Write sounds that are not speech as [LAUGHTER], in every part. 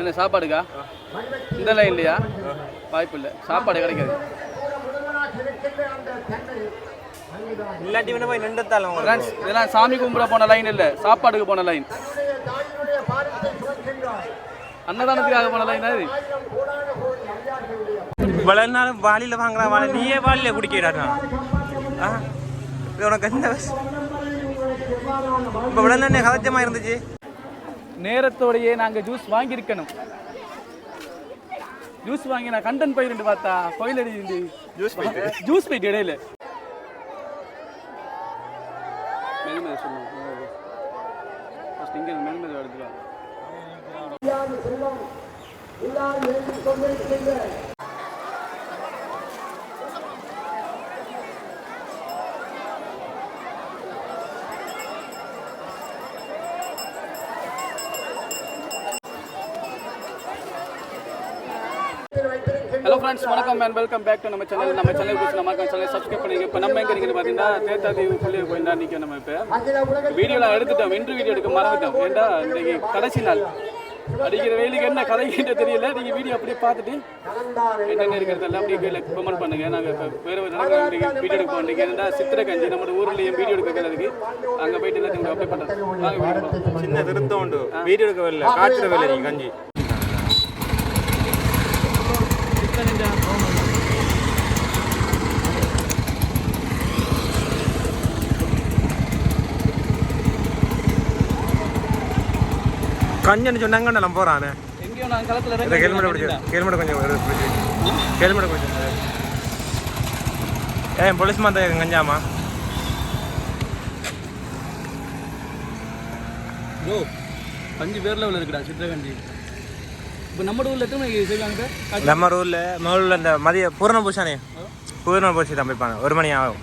என்ன சாப்பாடுக்கா? இந்த லைன் இல்லையா வாய்ப்பு இல்லை சாப்பாடு கிடைக்காது. இல்லாட்டி வேணா போய் நின்றுத்தாலும் இதெல்லாம் சாமி கும்பிட போன லைன் இல்லை. சாப்பாடுக்கு போன லைன் அன்னதானத்துக்காக போன லைன் இவ்வளவு நாள் வாளியில வாங்குறான் வாழை நீயே வாளியில இது உனக்கு வயசு? இப்ப இவ்வளவு நேரம் கதச்சமா இருந்துச்சு? நேரத்தோடையே நாங்கள் ஜூஸ் வாங்கியிருக்கணும். ஜூஸ் வாங்கி நான் கண்டன் போயிருந்து பார்த்தா கோயில் அடி ஜூஸ் ஜூஸ் போயிட்டு. இடையில. மெல்மெது சொல்லுவோம் ஃபஸ்ட் இங்கே மெல்மெது எடுத்துக்கலாம் ஹலோ ஃப்ரெண்ட்ஸ் வணக்கம் அண்ட் வெல்கம் பேக் டு நம்ம சேனல் நம்ம சேனல் குறித்து நம்ம சேனல் சப்ஸ்கிரைப் பண்ணி இப்போ நம்ம எங்கே இருக்குன்னு பார்த்தீங்கன்னா தேத்தா தீவு புள்ளிய போயிருந்தா நீங்க நம்ம இப்போ. வீடியோலாம் எடுத்துட்டோம். இன்ட்ரு வீடியோ எடுக்க மறந்துட்டோம். ஏன்டா இன்றைக்கு கடைசி நாள்? அடிக்கிற வெயிலுக்கு என்ன கதைக்கிட்ட தெரியல. நீங்கள் வீடியோ அப்படியே பார்த்துட்டு என்னென்ன இருக்கிறதெல்லாம் அப்படியே கீழே கமெண்ட் பண்ணுங்க. நாங்கள் இப்போ வேறு ஒரு வீடியோ எடுக்க போகிறோம் ஏன்னா சித்திரை கஞ்சி? நம்ம ஊர்லேயும் வீடியோ எடுக்க அங்கே போயிட்டு எல்லாத்தையும் அப்படியே பண்ணுறோம் வாங்க சின்ன திருத்தம் உண்டு. வீடியோ எடுக்க வரல காய்ச்சல வேலை கஞ்சி. கஞ்சன்னு சொன்னாங்க நான் போறானே ஹெல்மெட் பிடிச்சி ஹெல்மெட் கொஞ்சம் ஹெல்மெட் கொஞ்சம் ஏ போலீஸ் மாத்த கஞ்சாமா? ப்ரோ கஞ்சி வேறு லெவலில் இருக்குடா சித்திரை கஞ்சி இப்போ நம்ம ஊரில் எத்தனை செய்வாங்க நம்ம ஊர்ல முதல்ல இந்த மதிய பூரண பூசானே பூரண பூசி தான் போய்ப்பாங்க ஒரு மணி ஆகும்.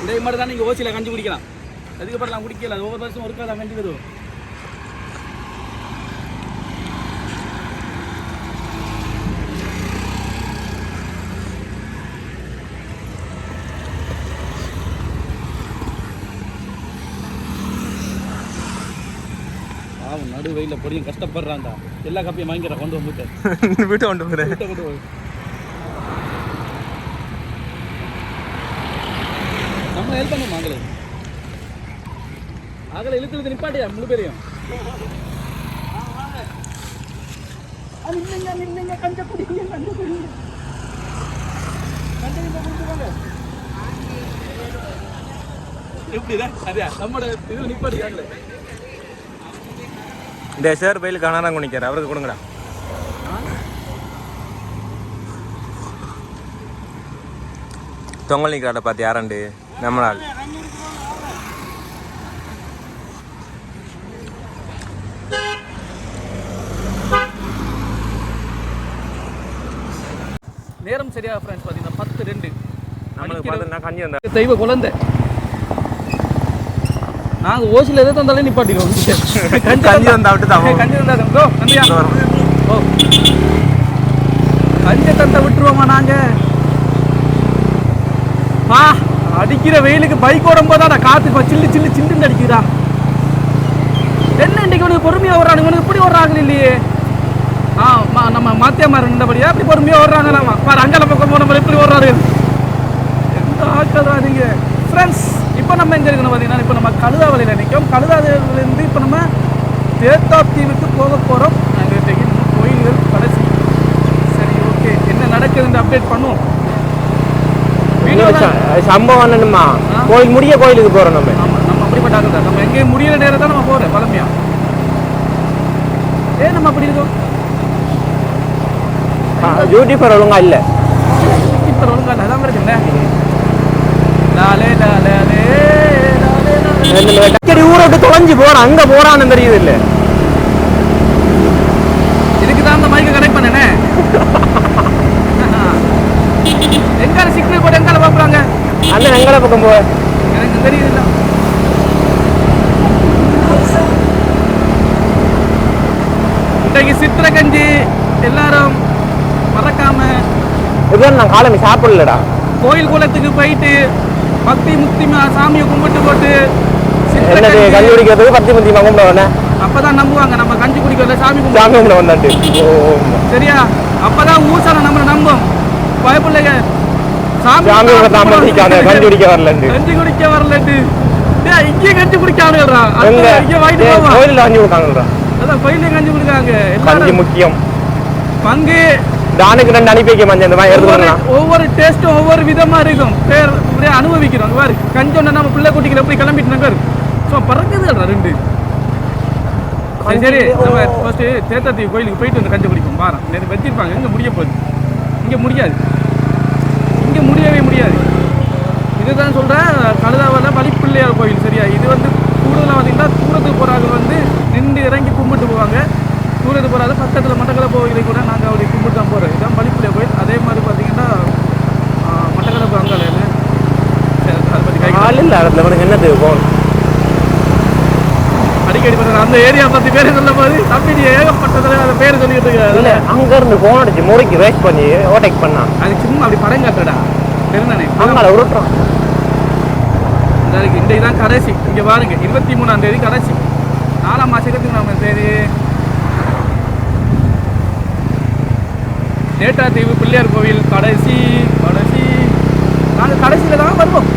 இந்த மாதிரி தான் நீங்கள் ஓசியில் கஞ்சி குடிக்கலாம். அதுக்கப்புறம் நான் குடிக்கல. அது ஒவ்வொரு வருஷம் ஒருக்கா தான் கஞ்சி வரும் ஆமாம் நடு வெயில பொடியும் கஷ்டப்படுறான்டா. எல்லா கப்பையும் வாங்கிக்கிறேன் கொண்டு வந்துட்டு வீட்டை. கொண்டு போகிறேன் வீட்டை கொண்டு போய். நம்ம ஹெல்ப் பண்ணும் ஆகலை ஆகலை இழுத்து இழுத்து நிப்பாட்டியா? முழு பேரையும். ஆ, நில்லுங்க, நில்லுங்க, கஞ்ச குடிங்க, கஞ்ச குடிங்க. கஞ்ச குடிங்க, குடிச்சுக்கோங்க. எப்படிடா? சரியா? நம்மட இது நிப்பாட்டிக்காங்களே இந்த சார் பயிலுக்கு கனரா குணிக்கிறார் அவருக்கு கொடுங்கடா. தொங்கல் நிற்கிறாட பார்த்து யாரண்டு நம்மளால் நேரம் சரியா ஃப்ரெண்ட்ஸ் பார்த்தீங்கன்னா பத்து ரெண்டு. நம்மளுக்கு கஞ்சி வந்தா தெய்வ குழந்தை. நாங்க ஓசில எதை தந்தாலே நிப்பாட்டிடுவோம். கஞ்சி வந்தா விட்டு தான் கஞ்சி தந்தா தந்தோ வரும். ஓ கஞ்சி தந்த விட்டுருவோமா நாங்க? பா அடிக்கிற வெயிலுக்கு பைக் ஓடும்போது தான் காத்து சில்லு சில்லு சில்லுன்னு அடிக்குதா என்ன இன்னைக்கு உனக்கு பொறுமையா ஓடுறானுங்க? உனக்கு இப்படி ஓடுறாங்க இல்லையே. நம்ம மாத்தியம்மா இருந்தபடியா அப்படி பொறுமையா ஓடுறாங்க நம்ம பாரு அங்கல பக்கம் போன எப்படி ஓடுறாரு. எந்த ஆக்கதா நீங்க? ஃப்ரெண்ட்ஸ் இப்போ நம்ம எங்க இருக்கணும் பார்த்தீங்கன்னா இப்போ நம்ம கழுதாவலையில் நிற்கும் கழுதாவலையிலேருந்து இப்போ நம்ம தேத்தாத்தீவுக்கு போக போகிறோம் நாங்கள் இன்றைக்கு நம்ம கோயில்கள் கடைசி. சரி ஓகே என்ன நடக்குதுன்னு அப்டேட் பண்ணுவோம். சம்பவம் என்னமா கோயில் முடிய கோயிலுக்கு போறோம் நம்ம. நம்ம அப்படிப்பட்ட ஆட்கள் தான் நம்ம எங்கேயும் முடியிற நேரம் தான் நம்ம போகிறோம் பழமையா ஏன் நம்ம அப்படி இருக்கோம்? யூடியூபர் ஒழுங்கா இல்ல ஒழுங்கா அதான் இருக்குல்ல லாலே லாலே லாலே லாலே அடிக்கடி ஊரை விட்டு தொலைஞ்சு போறான் அங்க போறான்னு தெரியுது இல்ல இதுக்கு தான் அந்த மைக்கை கனெக்ட் பண்ணனே எங்கால சிக்னல் போட்டு எங்கால பார்க்குறாங்க அண்ணன் எங்கட பக்கம் போ எனக்கு தெரியுது இன்றைக்கு சித்திரை கஞ்சி எல்லாரும் மறக்காம இதுதான் நான் காலமே சாப்பிடலடா. கோயில் குளத்துக்கு போயிட்டு பக்தி முக்தி சாமியை கும்பிட்டு போட்டு என்னது கஞ்சி. குடிக்கிறதுக்கு பத்தி முந்தி கும்பிட வேணேன் அப்பதான் நம்புவாங்க நம்ம கஞ்சி குடிக்கல சாமி சாமி கும்பிட வந்தாட்டு சரியா? அப்பதான் ஊசான நம்மள நம்பும். பயப்பிள்ளைங்க சாமி சாமி கும்பிட தாம நிக்காத கஞ்சி குடிக்க வரலண்டு கஞ்சி குடிக்க வரலட்டு டேய் இங்கே கஞ்சி குடிக்க ஆளுறா எங்க? இங்க வாங்கிட்டு கோயில்ல கஞ்சி கொடுக்காங்கல்ல அதான் கோயிலே கஞ்சி குடிக்காங்க கஞ்சி முக்கியம். பங்கு டானுக்கு ரெண்டு அனுப்பி வைக்க மஞ்சள் இந்த மாதிரி ஒவ்வொரு எடுத்துக்கலாம் ஒவ்வொரு டேஸ்ட்டும் ஒவ்வொரு விதமா இருக்கும். பேர் இப்படியே அனுபவிக்கிறோம். பாரு கஞ்சி நம்ம பிள்ளை குட்டிக்கிற எப்படி கிளம்பிட்டு பாரு. ஸோ பறக்குதுடா ரெண்டு. சரி சரி நம்ம ஃபர்ஸ்ட் தேத்தாத்தி கோயிலுக்கு போயிட்டு வந்து கஞ்சி குடிக்கும் பாரு நேற்று வச்சிருப்பாங்க இங்கே முடிய போகுது. இங்கே முடியாது. இங்கே முடியவே முடியாது. இதுதான் சொல்கிறேன் கழுதாவில் வழிப்பிள்ளையார் கோயில் சரியா? இது வந்து கூடுதலாக பார்த்தீங்கன்னா தூரத்துக்கு போகிறாங்க வந்து நின்று இறங்கி கும்பிட்டு போவாங்க. தூரத்துக்கு போகிறாங்க பக்கத்தில் மட்டக்களப்பு கோயிலை கூட நாங்கள் அப்படி கும்பிட்டு தான் போகிறோம் இதுதான் வழிப்பிள்ளையார் கோயில். அதே மாதிரி பார்த்தீங்கன்னா மட்டக்களப்பு அங்கால என்ன ஆள் இல்ல இடத்துல உனக்கு என்னது போன் அடிக்கடி பண்ணுற அந்த ஏரியா பற்றி பேர் சொல்லும் போது தம்பி ஏகப்பட்டதில் அந்த பேர் சொல்லிட்டு இருக்காரு. அங்க இருந்து போன் அடிச்சு முறைக்கு ரேஸ் பண்ணி ஓவர்டேக் பண்ணான் அது சும்மா அப்படி படம் காட்டுடா தெரிந்தானே அங்கால உருட்டுறான் இந்த இன்றைக்கு தான் கடைசி. இங்கே பாருங்க இருபத்தி மூணாம் தேதி கடைசி. நாலாம் இருபத்தி மூணாம் தேதி. நேட்டாத்தீவு பிள்ளையார் கோவில் கடைசி கடைசி நாங்கள் கடைசியில் தான் வருவோம்.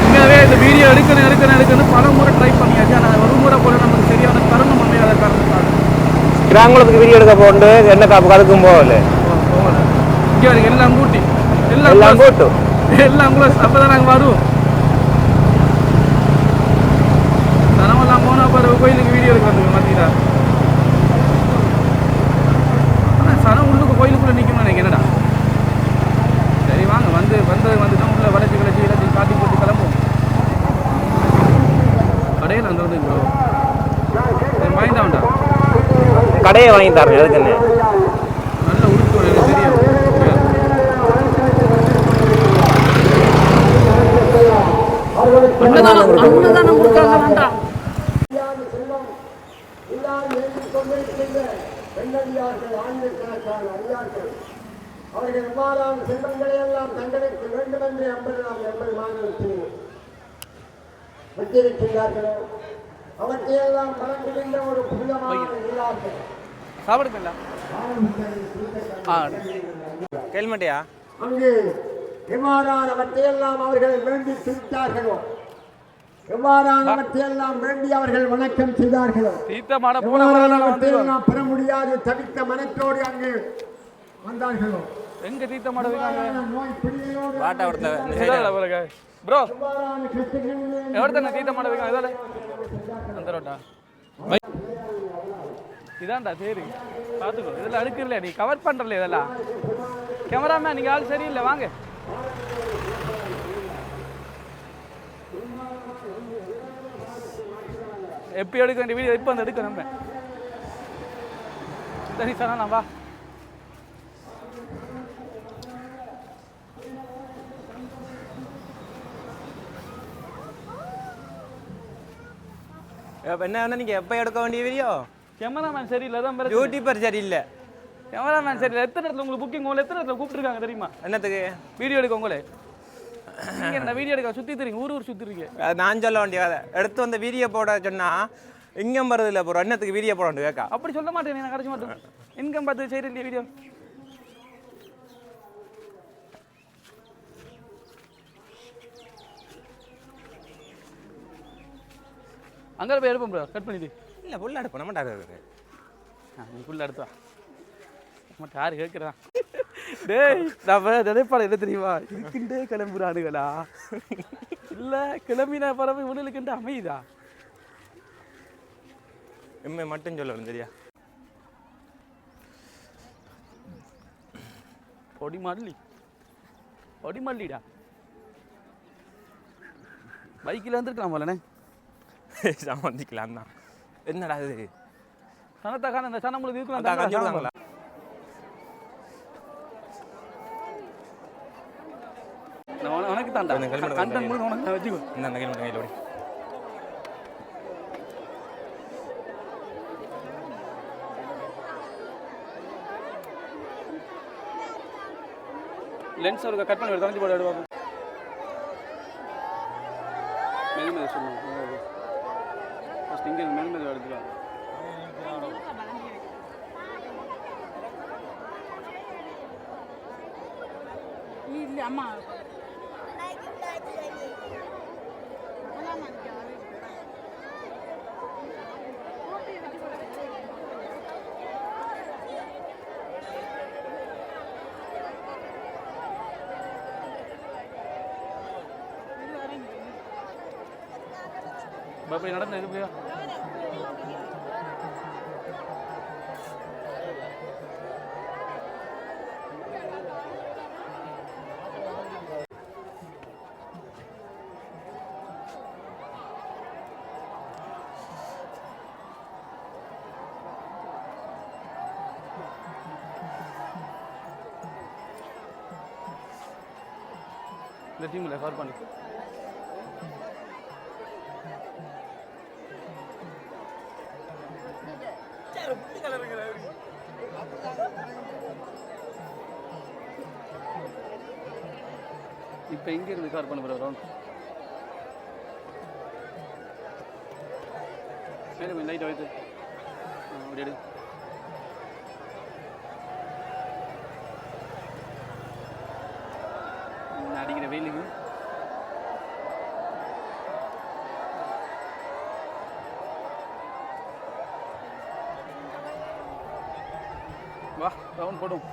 உண்மையாகவே இந்த வீடியோ எடுக்கணும் எடுக்கணும் எடுக்கணும் பல முறை ட்ரை பண்ணியாச்சு. ஆனால் ஒரு முறை போல நமக்கு சரியான தருணம் அமையாத காரணத்தால். கிராங்குளத்துக்கு வீடியோ எடுக்க போண்டு என்ன காப்பு அதுக்கும் போகல. இங்கே வரைக்கும் எல்லாம் கூட்டி. எல்லாம் எல்லாம் போட்டு எல்லாம் கூட அப்பதான் நாங்கள் வருவோம் தனமெல்லாம் போனா பாரு கோயிலுக்கு வீடியோ எடுக்க வந்து மாத்தீரா ஆனா சனம் உள்ளுக்கு கோயிலுக்குள்ள நிக்கணும்னு எனக்கு என்னடா சரி வாங்க வந்து வந்தது வந்து தான் உள்ள வளைச்சி கிளச்சி எல்லாத்தையும் காட்டி போட்டு கிளம்புவோம் கடையில் அந்த வந்து மைண்ட் ஆகும்டா கடையை வாங்கி தரேன் எதுக்கு என்ன நல்ல உடுப்பு எனக்கு தெரியும் அன்னதானம் அன்னதானம் கொடுக்காங்க வேண்டாம் பெண்ணடியார்கள் ஆண்களுக்கான அறியார்கள் அவர்கள் எவ்வாறான செல்வங்களை எல்லாம் தங்களுக்கு வேண்டும். என்று மாதத்தில் வச்சிருக்கின்றார்களோ அவற்றையெல்லாம் வழங்குகின்ற ஒரு புனிதமான இல்லார்கள் சாப்பிடுங்களா ஆ கேள்மட்டியா அங்கு எவ்வாறானவற்றையெல்லாம் அவர்கள் வேண்டி துடித்தார்களோ எவ்வாறானவற்றையெல்லாம் வேண்டி அவர்கள் வணக்கம் செய்தார்களோ? எவ்வாறானவற்றையெல்லாம் பெற முடியாது தவித்த மனத்தோடு அங்கு வந்தார்களோ? எங்க தீர்த்தமாட வைக்காங்க எவ்வாறான நோய் பிடியோடு வாட்டா ஒருத்தர் ப்ரோ எவ்வாறான கஷ்டங்களிலே எவ்வளோ தானே தீர்த்தமாட வைக்காங்க இதால அந்த ரோட்டா இதான்டா சரி. பார்த்துக்கோ. இதில் அடுக்கல நீ கவர் பண்ணுறல இதெல்லாம்? கேமராமேன் நீங்கள் ஆள் சரியில்லை. வாங்க. எப்போ எடுக்க வேண்டிய வீடியோ இப்போ வந்து எடுக்க நம்ம. சரி சார் நான் வா என்ன வேணா நீங்கள் எப்போ எடுக்க வேண்டிய வீடியோ? கேமராமேன் சரியில்லை தான். யூடியூபர் சரியில்லை. கேமராமேன் சரியில்லை. எத்தனை இடத்துல உங்களுக்கு புக்கிங் உங்களை எத்தனை இடத்துல கூப்பிட்டுருக்காங்க தெரியுமா? என்னத்துக்கு? வீடியோ எடுக்க உங்களே. என்ன வீடியோ எடுக்க சுத்தி தெரியுங்க ஊர் ஊர் இருக்கீங்க. அது நான் சொல்ல வேண்டிய கதை எடுத்து வந்த வீடியோ போட சொன்னா இங்கம் வருது இல்லை போகிறோம் என்னத்துக்கு வீடியோ போட வேண்டிய கேட்கா. அப்படி சொல்ல மாட்டேன் நான் கடைசி மாட்டேன். இன்கம் பார்த்து செய்யற வீடியோ அங்கே போய் எடுப்போம் ப்ரோ கட் பண்ணிட்டு இல்லை புள்ள எடுப்போம் நம்ம இருக்குது ஆ நீ ஃபுல்லாக எடுத்து வா. மட்டும் யார் கேட்குறான் [LAUGHS] டேய் நம்ம நினைப்பாடு என்ன தெரியுமா? இதுக்குண்டே கிளம்புறானுங்களா இல்லை கிளம்பின பறவை உடலுக்குண்டு அமையுதா எம்மை மட்டும் சொல்லணும் சரியா? பொடி மல்லி. பொடி மல்லிடா. பைக்கில் வந்துருக்கலாம் போலண்ணே. [LAUGHS] சம்மந்திக்கலாம் தான். என்னடா இது? சனத்தா காண இந்த சனம் உங்களுக்கு விடுவாங்களா உனக்கு தான்டா கண்டன் முழு உனக்கு வச்சுக்கோ. இந்த கையில் கையில் ஓடி. லென்ஸ் ஒரு கட் பண்ணி தொலைஞ்சு போட எடுவாங்க ஃபஸ்ட் இங்கே மேல் மேல் எடுத்துக்கலாம் இல்ல அம்மா அப்படி நடந்து இது இந்த டீமில் கவர் பண்ணி. இப்போ எங்கே இருந்து கார் பண்ண போகிறோம் ரவுண்ட் மேலே லைட் வைத்து ஆ அப்படி எடு ம், அடிக்கிற வெயிலுக்கு வா ரவுண்ட் போடும்.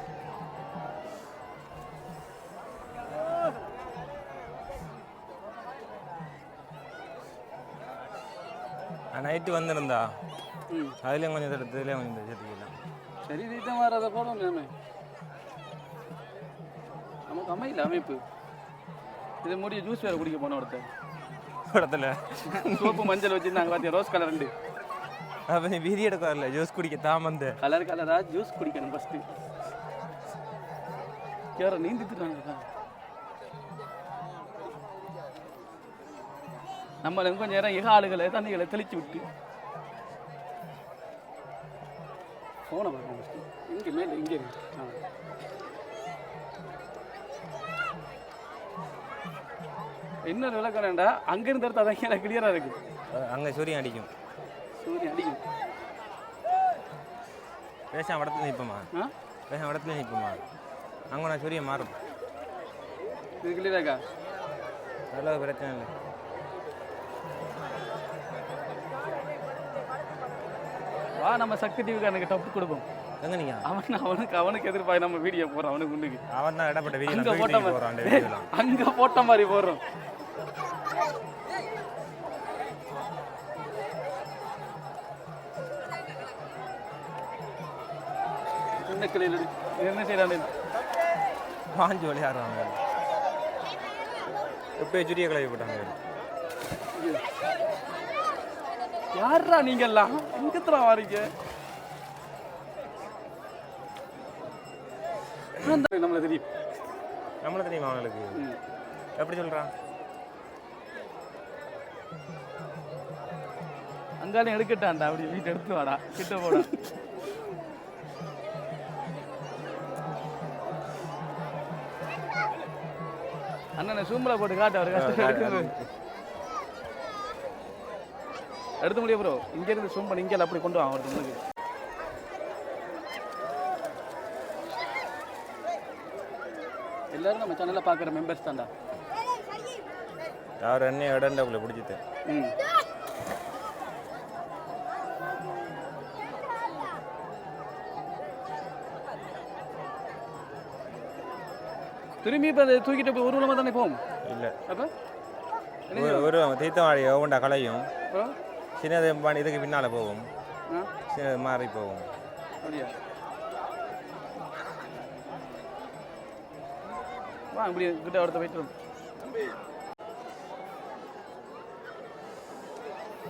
நைட்டு வந்திருந்தா அதுலேயும் கொஞ்சம் இதுலேயும் கொஞ்சம் சேர்த்துக்கலாம். சரி ரீட்டம் வர அதை போடும் நம்ம நமக்கு அமையல அமைப்பு. இதை முடிய ஜூஸ் வேறு குடிக்க போன ஒருத்தர் இடத்துல சோப்பு மஞ்சள் வச்சுருந்தாங்க பார்த்தியா ரோஸ் கலர் ரெண்டு. அப்போ நீ வீதி எடுக்க வரல ஜூஸ் குடிக்க தான் வந்து. கலர் கலராக ஜூஸ் குடிக்கணும் ஃபஸ்ட்டு யாரோ நீந்திட்டுறாங்க நம்மள கொஞ்சம் நேரம் எக ஆளுகளை தண்ணிகளை தெளிச்சு விட்டு. ஃபோனை பார்க்கணும் இங்கே மேலே இங்கே இருக்கு. இன்னொரு விளக்கணும்டா அங்கேருந்து எடுத்து அதான் எனக்கு கிளியராக இருக்கு. அங்கே சூரியன் அடிக்கும். சூரியன் அடிக்கும். பேசாம இடத்துல நிற்போமா பேசாம இடத்துல நிற்போமா அங்கே நான் சூரியன் மாறும். இது கிளியராக இருக்கா? அதெல்லாம் பிரச்சனை இல்லை. வா நம்ம சக்தி டிவிக்காரனுக்கு டப்பு கொடுப்போம். எங்கே நீங்கள் அவன் அவனுக்கு அவனுக்கு எதிர்பார்த்து நம்ம வீடியோ போடுறோம் அவனுக்கு முன்னுக்கு அவன் தான் இடப்பட்ட அங்க வீடியோ போட்ட போகிறான் அந்த மாதிரி அங்க போட்ட மாதிரி போடுறோம். என்ன கிளியில் என்ன செய்யறான் பாஞ்சு விளையாடுறாங்க எப்போ சுரிய கிளவி போட்டாங்க யாரா நீங்கெல்லாம் எங்கத்துல வாரீங்க நம்மள தெரியும் நம்மள தெரியுமா அவங்களுக்கு. எப்படி சொல்கிறான் அங்காலையும் எடுக்கட்டான்டா அப்படி வீட்டை எடுத்து வாடா கிட்ட போடா அண்ணனை சூம்பல போட்டு காட்டு அவர் கஷ்டம் எடுத்து முடியும் ப்ரோ இங்க இருந்து சூம் பண்ணி இங்கே அப்படி கொண்டு வாங்க ஒருத்தர் முன்னுக்கு எல்லாரும் நம்ம சேனல்ல பார்க்குற மெம்பர்ஸ் தான்டா. யார் இடம்டா உங்களை பிடிச்சிட்டு ம். திரும்பி இப்போ அதை தூக்கிட்டு போய் ஊர்வலமாக தானே போவோம்? இல்லை. அப்போ? ஒரு தீர்த்தவாடி ஓவண்டா கலையும் சின்னது பண்ணி இதுக்கு பின்னால் போகும். சின்னது மாறி போகும். அப்படியா? வா இப்படி கிட்ட ஒருத்த போயிட்டு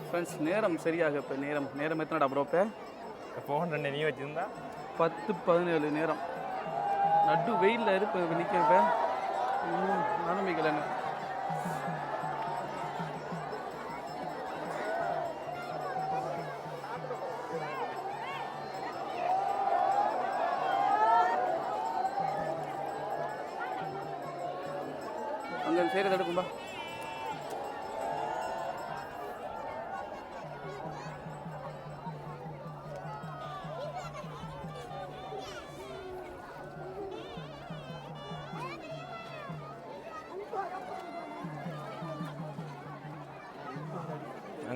ஃப்ரெண்ட்ஸ் நேரம் சரியாக இப்போ நேரம். நேரம் எத்தனைடா ப்ரோ இப்போ? ஃபோன் ரெண்டு நீ வச்சிருந்தா? பத்து பதினேழு நேரம். நடு வெயிலில் இருக்கு இப்போ ஆரம்பிக்கலன்னு அங்கே செய்கிறத எடுக்கும்பா.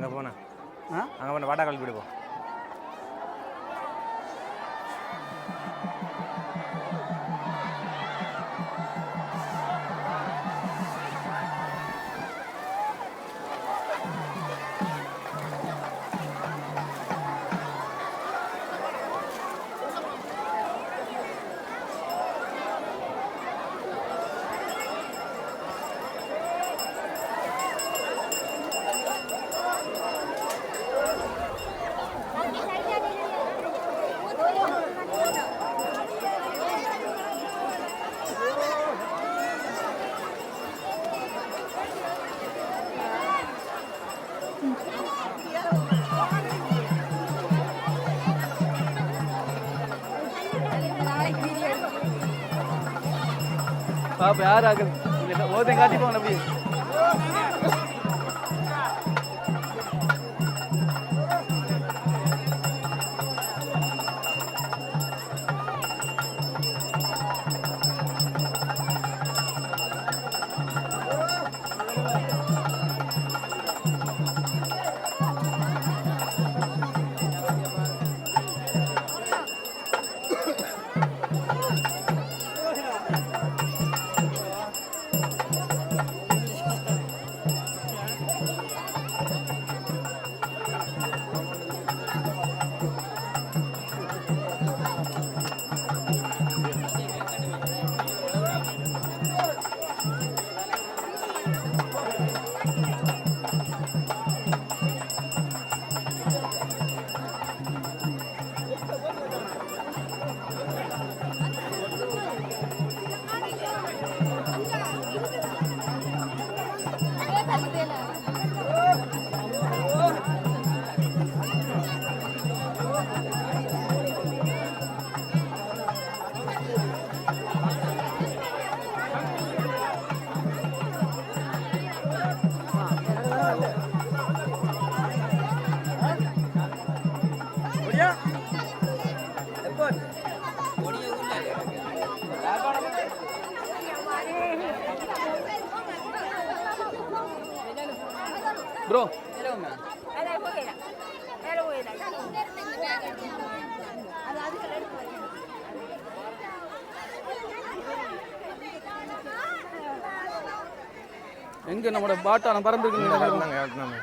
அங்கே போனேன் ஆ? அங்கே போன வாட்டா கழுவி விடுவோம் பாப்பா யார் ஆகுது ஓதம் காட்டி போன அப்படி ப்ரோ எங்க நம்மளோட பாட்டான பறந்துருக்கு நாங்கள் எடுத்துனாங்க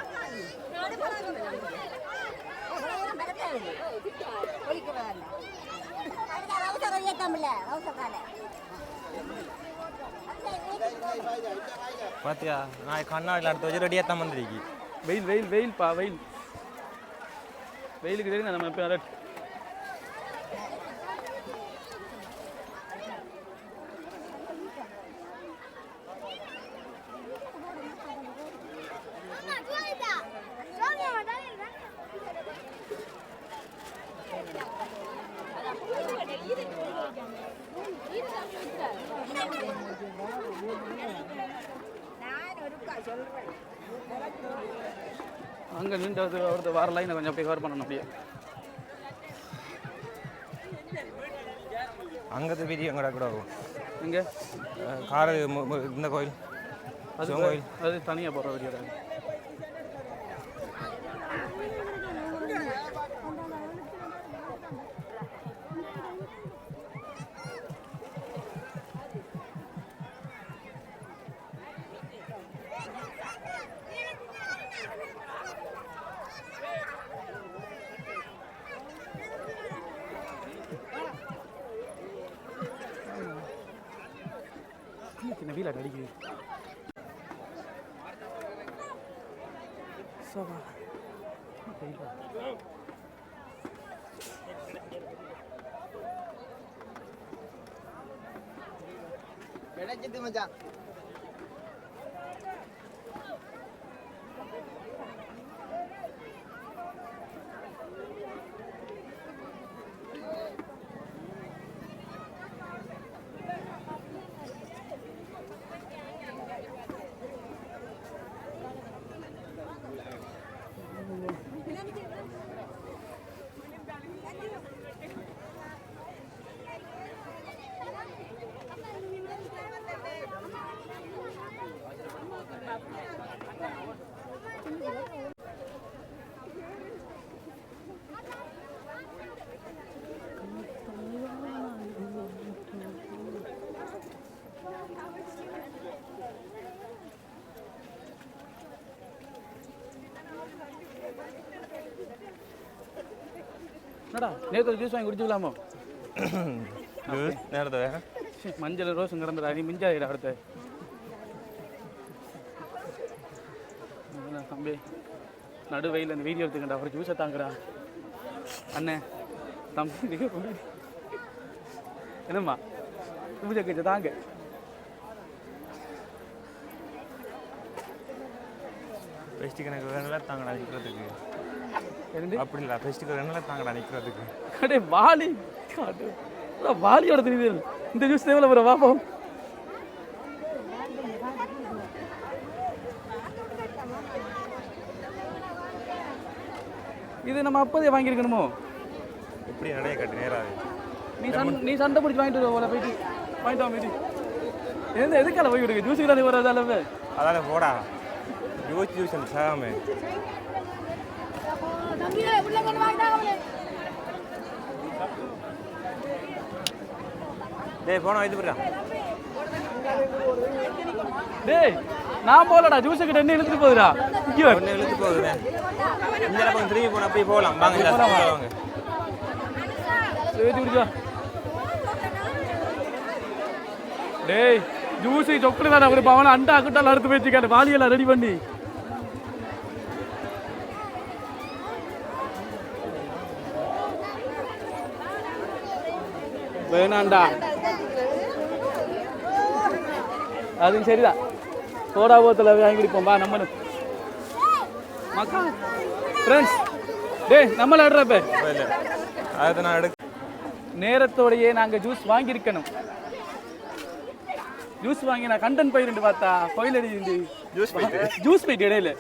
பார்த்தியா நான் கண்ணாடியில் அடுத்து வச்சு ரெடியாக தான் வந்துருக்கி. வெயில் வெயில் வெயில் பா வெயில். வெயிலுக்கு தெரியும் நம்ம எப்போ அங்கே நின்று ஒருத்தர் வர லைனை கொஞ்சம் அப்படியே கவர் பண்ணணும் அப்படியே. அங்கே பெரிய எங்கடா கூட ஆகும்? இங்கே காரு இந்த கோயில். அது கோயில். அது தனியாக போகிற வழியாக என்ன வீல அடிக்குது சபா. மச்சான். என்னடா நேற்று ஜூஸ் வாங்கி குடிச்சுக்கலாமோ? [COUGHS] நேரத்தை ச்சே, மஞ்சள் ரோஸும் கிடந்தடா நீ மிஞ்சாதீடா அடுத்த. தம்பி நடு வெயில் அந்த வீடியோ எடுத்துக்கண்டா ஒரு ஜூஸை தாங்கடா. அண்ணே தம்பி நீங்க கொண்டு வா. என்னம்மா ஜூஸை கொஞ்சம் தாங்க. ஃபெஸ்ட்டுக்கு எனக்கு ரெண்டு தாங்கடா இருந்து அப்படி இல்லை ஃபெஸ்ட்டுக்கு ரெண்டு தாங்கடா நிற்கிறதுக்கு கடே. வாலி வாலியோட தெரியுது. இந்த ஜூஸ் தேவையில்ல ப்ரோ பாப்போம் இது நம்ம அப்போதே வாங்கியிருக்கணுமோ? எப்படி நடைய கட்டு நேராது. நீ சண்டை நீ சண்டை பிடிச்சி வாங்கிட்டு வர போல போயிட்டு. வாங்கிட்டு வா போயிட்டு. எந்த எதுக்கால போய் விடுங்க ஜூஸுக்கு தானே வர அளவு. அதால போடா. ஜூஸ் ஜூஸ் சாகாம டேய் போன வைத்து போடா டேய் நான் போகலடா ஜூஸுக்கு என்ன இழுத்துட்டு போகுதுடா? இங்கே. ஒன்று இழுத்து போகுதுண்ணே இந்த பக்கம் திரும்பி போனால் போய் போகலாம். வாங்க side வாங்க. ஏற்றி குடிச்சா டேய் ஜூஸ் சொக்கடு தானே ஒரு பவன அண்டா அக்கிட்டால் அறுத்து வச்சுக்காரு வாலியெல்லாம் ரெடி பண்ணி. வேணாண்டா. அதுவும் சரிதான். சோடா போத்தில் வாங்கி குடிப்போம் பா நம்மளும் மக்கா ஃப்ரெண்ட்ஸ் டேய் நம்மள இல்லை அதை நான் எடுக்க நேரத்தோடையே நாங்கள் ஜூஸ் வாங்கியிருக்கணும். ஜூஸ் வாங்கி நான் கண்டன் பயிருந்து பார்த்தா கோயில் அடி ஜூஸ் ஜூஸ் போயிட்டு இடையில.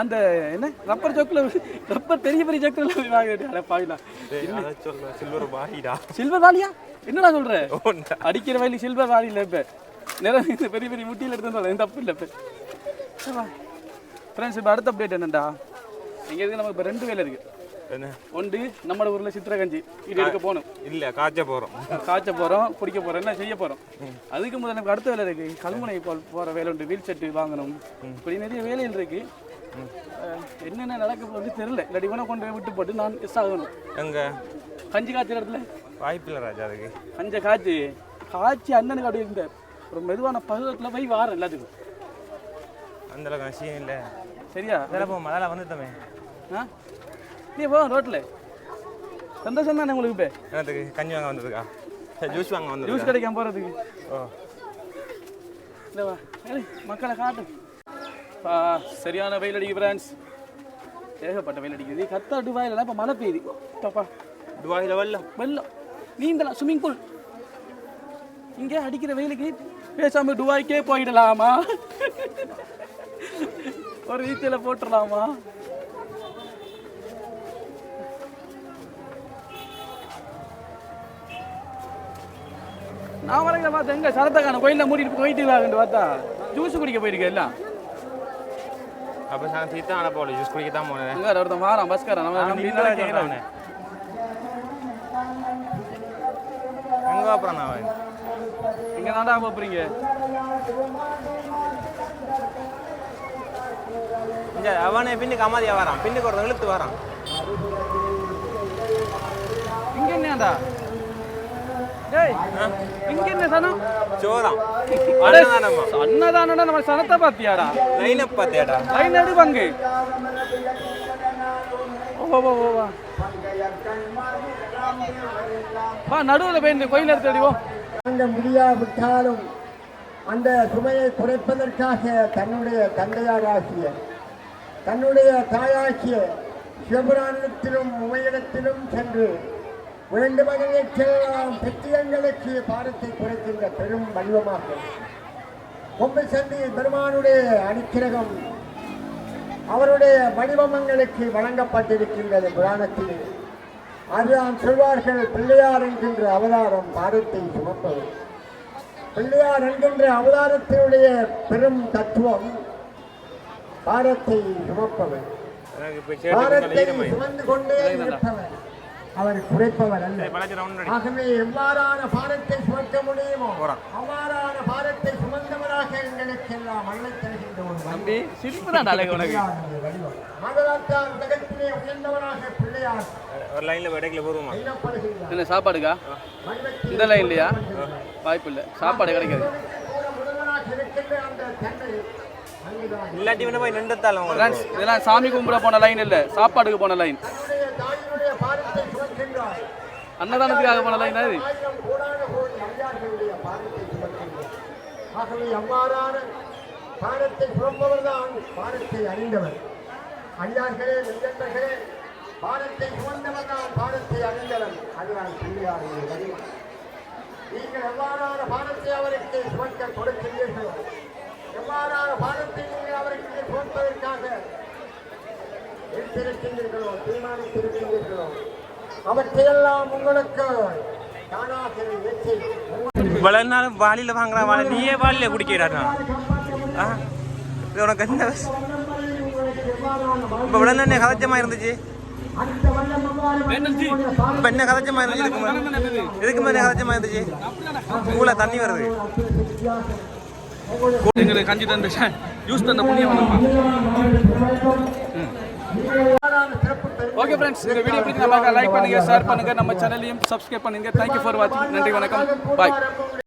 அந்த என்ன? ரப்பர் சொக்கில் ரப்பர் பெரிய பெரிய சொக்கில் வாங்கிட்டு சொல்ல சில்வர் பாடிடா சில்வர் வாலியா என்னடா சொல்ற? அடிக்கிற வயலி சில்வர் வாலி இல்லை இப்போ நிறைய பெரிய பெரிய முட்டியில் எடுத்து வந்து தப்பு இல்லை இப்போ. ஃப்ரெண்ட்ஸ் இப்போ அடுத்த அப்டேட் என்னண்டா? இங்கே இருக்கு நமக்கு இப்போ ரெண்டு வேலை இருக்கு. என்ன? ஒன்று நம்ம ஊரில் சித்திரகஞ்சி இது எடுக்க போகணும். இல்லை காய்ச்ச போகிறோம் காய்ச்ச போகிறோம் குடிக்க போகிறோம் என்ன செய்ய போகிறோம் அதுக்கு முதல்ல நமக்கு அடுத்த வேலை இருக்குது கல்முனை போகிற வேலை உண்டு வீல் செட்டு வாங்கணும். இப்படி நிறைய வேலைகள் இருக்குது என்னென்ன நடக்க போகுது தெரியல. இல்லாட்டி இவனை கொண்டு போய் விட்டு போட்டு நான் மிஸ் ஆகணும். எங்க? கஞ்சி காய்ச்சல் இடத்துல? வாய்ப்பில்லை ராஜா அதுக்கு. கஞ்ச காய்ச்சி. காய்ச்சி அண்ணனுக்கு அப்படி இருந்த. ஒரு மெதுவான பருவத்தில் போய் வாரம் எல்லாத்துக்கும். அந்த அளவுக்கு விஷயம் இல்லை. சரியா? அதில் போ மதால வந்துட்டோமே. ஆ? நீ போ ரோட்டில் சந்தோஷம் தானே உங்களுக்கு இப்போ? என்னத்துக்கு? கஞ்சி வாங்க வந்ததுக்கா? ஜூஸ் வாங்க ஜூஸ் வந்ததுக்கா கிடைக்காம போகிறதுக்கு ஓ. இல்லை வா. மக்களை காட்டு சரியான வெயில் அடிக்குது ஃப்ரெண்ட்ஸ் ஏகப்பட்ட வெயில் அடிக்குது. கத்தாட்டு வாயிலலாம் இப்போ மழை பெய்யுது. தப்பா. துபாயில் வெள்ளம். வெள்ளம். நீந்தலாம் ஸ்விம்மிங் பூல் இங்கே அடிக்கிற வெயிலுக்கு பேசாம துபாய்க்கே போயிடலாமா? ஒரு நீச்சல போட்டுடலாமா? நான் வரங்க பார்த்தேன் எங்க சரத்தக்கான கோயிலில் மூடிட்டு போயிட்டு வாங்கன்னு பார்த்தா. ஜூஸ் குடிக்க போயிருக்கேன் எல்லாம். அப்போ நான் தீர்த்தம் அனுப்ப போகல ஜூஸ் குடிக்க தான் போனேன் ஒருத்தன் வாரான் பஸ்காரன் நம்ம எங்கே அப்புறம் நான் அவன் இங்க தாண்டா போறீங்க இங்க அவனே பின்னுக்கு அமாதியா வரான் பின்னுக்கு ஒருத்தன் இழுத்து வரான் இங்க என்னடா இங்க என்ன சனம்? சோதான் அடே, அன்னதானம்மா அன்னதானடா நம்ம சனத்தை பாத்தியாடா லைனை பார்த்தியாடா? லைன் எடு பங்கு? ஓ வா வா, வா நடுவில் போய் இந்த கோயில் எடுத்து அடிவோம் தாங்க முடியாவிட்டாலும் அந்த சுமையை குறைப்பதற்காக தன்னுடைய தந்தையாராகிய தன்னுடைய தாயாகிய சிவபுராணத்திலும் உமையிடத்திலும் சென்று வேண்டுமனையெல்லாம் பெற்றியங்களுக்கு பாரத்தை குறைக்கின்ற பெரும் வடிவமாகும். கொம்பு சந்தி பெருமானுடைய அனுக்கிரகம் அவருடைய வடிவமங்களுக்கு வழங்கப்பட்டிருக்கின்றது புராணத்திலே. அதுதான் சொல்வார்கள் பிள்ளையார் என்கின்ற அவதாரம் பாரத்தை சுமப்பது. பிள்ளையார் என்கின்ற அவதாரத்தினுடைய பெரும் தத்துவம் பாரத்தை சுமப்பவர். பாரத்தை சுமந்து கொண்டே இருப்பவர். அவர் குறைப்பவர் அல்ல. ஆகவே எவ்வாறான பாரத்தை சுமக்க முடியுமோ. அவ்வாறான பாரத்தை சுமந்து சுமந்தவராக எங்களுக்கு எல்லாம் அள்ளை தருகின்ற உயர்ந்தவராக பிள்ளையார். ஒரு லைனில் போடுவோமா? எண்ணப்படுகின்றார் என்ன சாப்பாடுக்கா? இந்த லைன் இல்லையா வாய்ப்பு இல்லை சாப்பாடு கிடைக்காது. இல்லாட்டி போய் நின்றுத்தாலும் இதெல்லாம் சாமி கும்பிட போன லைன் இல்லை. சாப்பாடுக்கு போன லைன் தன்னுடைய தாயினுடைய பாரத்தை சுமக்கின்றார் அன்னதானத்துக்காக பண்ணலாம் என்னது ஆகவே அவ்வாறான பாரத்தை சுமப்பவர் தான் அறிந்தவர். நெஞ்சர்களே சுமந்தவர் தான் அறிந்தவர். நீங்கள் எவ்வாறான அவருக்கு சுமக்க எவ்வாறான நீங்கள் அவருக்கு சுமப்பதற்காக எடுத்திருக்கின்றீர்களோ தீர்மானித்திருக்கின்றீர்களோ அவற்றையெல்லாம் உங்களுக்கு இவ்வளவு நாள் வாளியில் வாங்குறான் வாழை நீயே வாளியில் குடிக்கிறாரு ஆ? இது உனக்கு என்ன இப்போ இவ்வளோ என்ன கதைச்சமாக இருந்துச்சு? இப்போ என்ன கதைச்சமாக இருந்துச்சு? இதுக்கு மேலே இதுக்கு மேலே கதைச்சமாக இருந்துச்சு? மூளை தண்ணி வருது. எங்களுக்கு கஞ்சி தந்த யூஸ் தந்த புண்ணியம் ஓகே ஃப்ரெண்ட்ஸ் இந்த வீடியோ பிடிச்சி லைக் பண்ணுங்க ஷேர் பண்ணுங்க நம்ம சேனலையும் சப்ஸ்கிரைப் பண்ணுங்க. தேங்க்யூ ஃபார் வாட்சிங் நன்றி வணக்கம். பாய்